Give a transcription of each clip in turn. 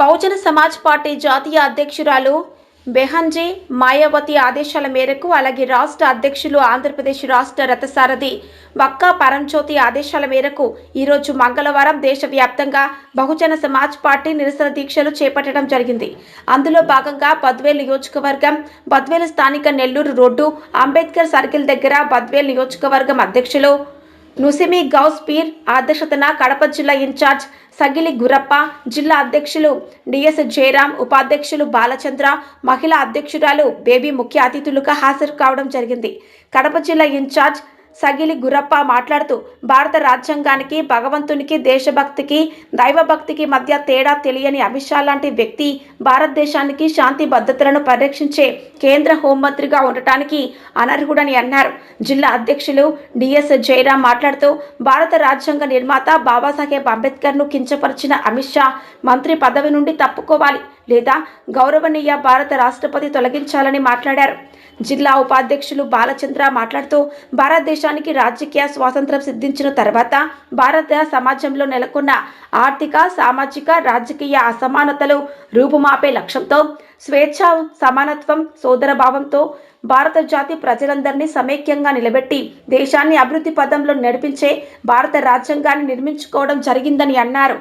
Bahujan Samaj party జాతీయ అధ్యక్షురాలు బెహన్జీ మాయావతి ఆదేశాల మేరకు అలాగే రాష్ట్ర అధ్యక్షులు ఆంధ్రప్రదేశ్ రాష్ట్ర రథసారథి వక్కా పరంజ్యోతి ఆదేశాల మేరకు ఈరోజు మంగళవారం దేశవ్యాప్తంగా బహుజన సమాజ్ పార్టీ నిరసన దీక్షలు చేపట్టడం జరిగింది. అందులో భాగంగా బద్వేల్ నియోజకవర్గం బద్వేల్ స్థానిక నెల్లూరు రోడ్డు అంబేద్కర్ సర్కిల్ దగ్గర బద్వేల్ నియోజకవర్గం అధ్యక్షులు నుసిమి గౌస్ పీర్ అధ్యక్షతన కడప జిల్లా ఇన్ఛార్జ్ సగిలి గురప్ప జిల్లా అధ్యక్షులు డిఎస్ జయరాం ఉపాధ్యక్షులు బాలచంద్ర మహిళా అధ్యక్షురాలు బేబీ ముఖ్య అతిథులుగా హాజరు కావడం జరిగింది. కడప జిల్లా ఇన్ఛార్జ్ సగిలి గురప్ప మాట్లాడుతూ భారత రాజ్యాంగానికి భగవంతునికి దేశభక్తికి దైవభక్తికి మధ్య తేడా తెలియని అమిత్ షా లాంటి వ్యక్తి భారతదేశానికి శాంతి భద్రతలను పరిరక్షించే కేంద్ర హోంమంత్రిగా ఉండటానికి అనర్హుడని అన్నారు. జిల్లా అధ్యక్షులు డిఎస్ జయరాం మాట్లాడుతూ భారత రాజ్యాంగ నిర్మాత బాబాసాహెబ్ అంబేద్కర్ను కించపరిచిన అమిత్ షా మంత్రి పదవి నుండి తప్పుకోవాలి. లేదా గౌరవనీయ భారత రాష్ట్రపతి తొలగించాలని మాట్లాడారు. జిల్లా ఉపాధ్యక్షులు బాలచంద్ర మాట్లాడుతూ భారతదేశానికి రాజకీయ స్వాతంత్రం సిద్ధించిన తర్వాత భారత సమాజంలో నెలకొన్న ఆర్థిక సామాజిక రాజకీయ అసమానతలు రూపుమాపే లక్ష్యంతో స్వేచ్ఛ సమానత్వం సోదరభావంతో భారత జాతి ప్రజలందరినీ సమైక్యంగా నిలబెట్టి దేశాన్ని అభివృద్ధి పదంలో నడిపించే భారత రాజ్యాంగాన్ని నిర్మించుకోవడం జరిగిందని అన్నారు.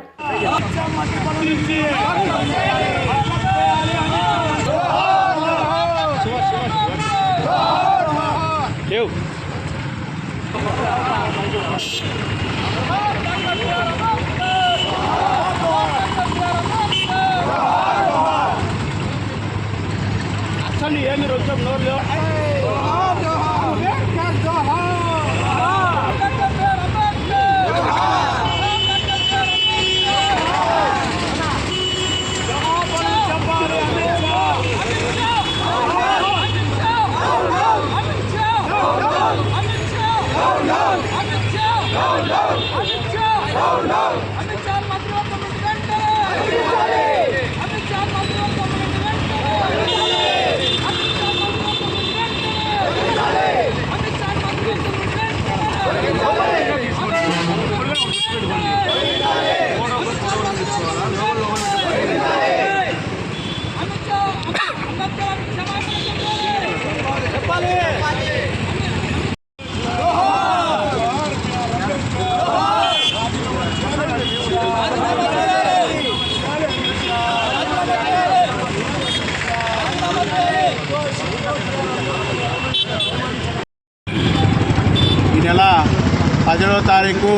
మీరు వచ్చాం నోరు ఈ నెల పదిహేడవ తారీఖు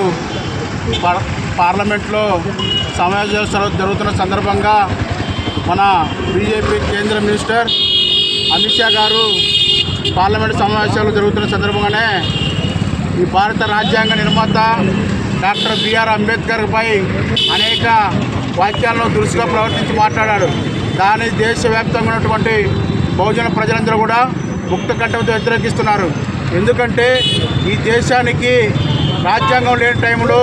పార్లమెంట్లో సమావేశాలు జరుగుతున్న సందర్భంగా మన బీజేపీ కేంద్ర మినిస్టర్ అమిత్ షా గారు పార్లమెంట్ సమావేశాలు జరుగుతున్న సందర్భంగానే ఈ భారత రాజ్యాంగ నిర్మాత డాక్టర్ బిఆర్ అంబేద్కర్పై అనేక వాక్యాలను దురుసుగా ప్రవర్తించి మాట్లాడాడు. దాన్ని దేశవ్యాప్తంగా ఉన్నటువంటి బహుజన ప్రజలందరూ కూడా ముక్త కంఠంతో వ్యతిరేకిస్తున్నారు. ఎందుకంటే ఈ దేశానికి రాజ్యాంగం లేని టైంలో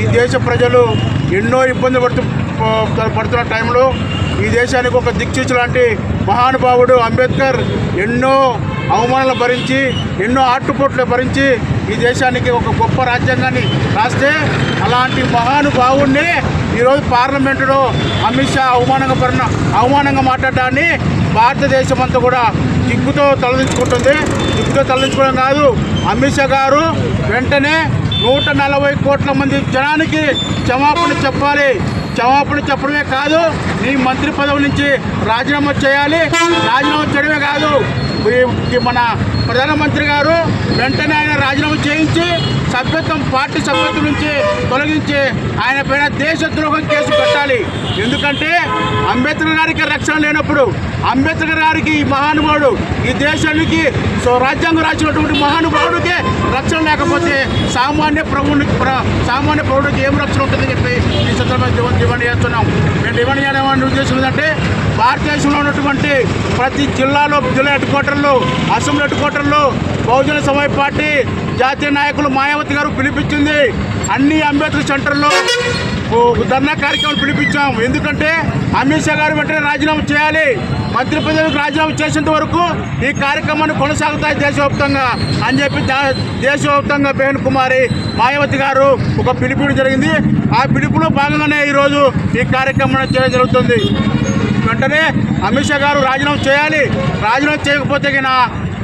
ఈ దేశ ప్రజలు ఎన్నో ఇబ్బందులు పడుతు పడుతున్న టైంలో ఈ దేశానికి ఒక దిక్సూచి లాంటి మహానుభావుడు అంబేద్కర్ ఎన్నో అవమానాలు భరించి ఎన్నో ఆటుపోట్లు భరించి ఈ దేశానికి ఒక గొప్ప రాజ్యాంగాన్ని రాస్తే అలాంటి మహానుభావుడిని ఈరోజు పార్లమెంటులో అమిత్ షా అవమానంగా పరిణ అవమానంగా మాట్లాడడాన్ని భారతదేశం అంతా కూడా దిగ్గుతో తలదించుకుంటుంది. దిగ్గుతో తలదించుకోవడం కాదు అమిత్ షా గారు వెంటనే నూట నలభై కోట్ల మంది జనానికి క్షమాపణ చెప్పాలి. క్షమాపణ చెప్పడమే కాదు నీ మంత్రి పదవి నుంచి రాజీనామా చేయాలి. రాజీనామా చేయడమే కాదు మన ప్రధానమంత్రి గారు వెంటనే ఆయన రాజీనామా చేయించి సభ్యత్వం పార్టీ సభ్యత్వం నుంచి తొలగించి ఆయన పైన దేశద్రోహం కేసు పెట్టాలి. ఎందుకంటే అంబేద్కర్ గారికి రక్షణ లేనప్పుడు అంబేద్కర్ గారికి ఈ మహానుభావుడు ఈ దేశానికి రాజ్యాంగం రాసినటువంటి మహానుభావుడికి రక్షణ లేకపోతే సామాన్య ప్రభుని ప్ర- సామాన్య ప్రభుడికి ఏం రక్షణ ఉంటుందని చెప్పి ఈ సందర్భంగా డిమాండ్ చేస్తున్నాం. మేము డిమాండ్ చేయడం ఉద్దేశం ఏంటంటే భారతదేశంలో ఉన్నటువంటి ప్రతి జిల్లాలో జిల్లా హెడ్ క్వార్టర్లో అసెంబ్లీ హెడ్ క్వార్టర్లో బహుజన సమాజ్ పార్టీ జాతీయ నాయకులు మాయావతి గారు పిలిపించింది. అన్ని అంబేద్కర్ సెంటర్లో ధర్నా కార్యక్రమం పిలిపించాం. ఎందుకంటే అమిత్ షా గారు వెంటనే రాజీనామా చేయాలి. మంత్రిపదవికి రాజీనామా చేసేంత వరకు ఈ కార్యక్రమాన్ని కొనసాగుతాయి దేశవ్యాప్తంగా అని చెప్పి దేశవ్యాప్తంగా బేహన్ కుమారి మాయావతి గారు ఒక పిలుపుని జరిగింది. ఆ పిలుపులో భాగంగానే ఈరోజు ఈ కార్యక్రమం చేయడం జరుగుతుంది. వెంటనే అమిత్ షా గారు రాజీనామా చేయాలి. రాజీనామా చేయకపోతే గిన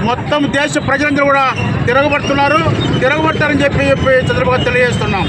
మొత్తం దేశ ప్రజలందరూ కూడా తిరగబడుతున్నారు. తిరగబడతారని చెప్పి చెప్పి చంద్రబాబు తెలియజేస్తున్నాం.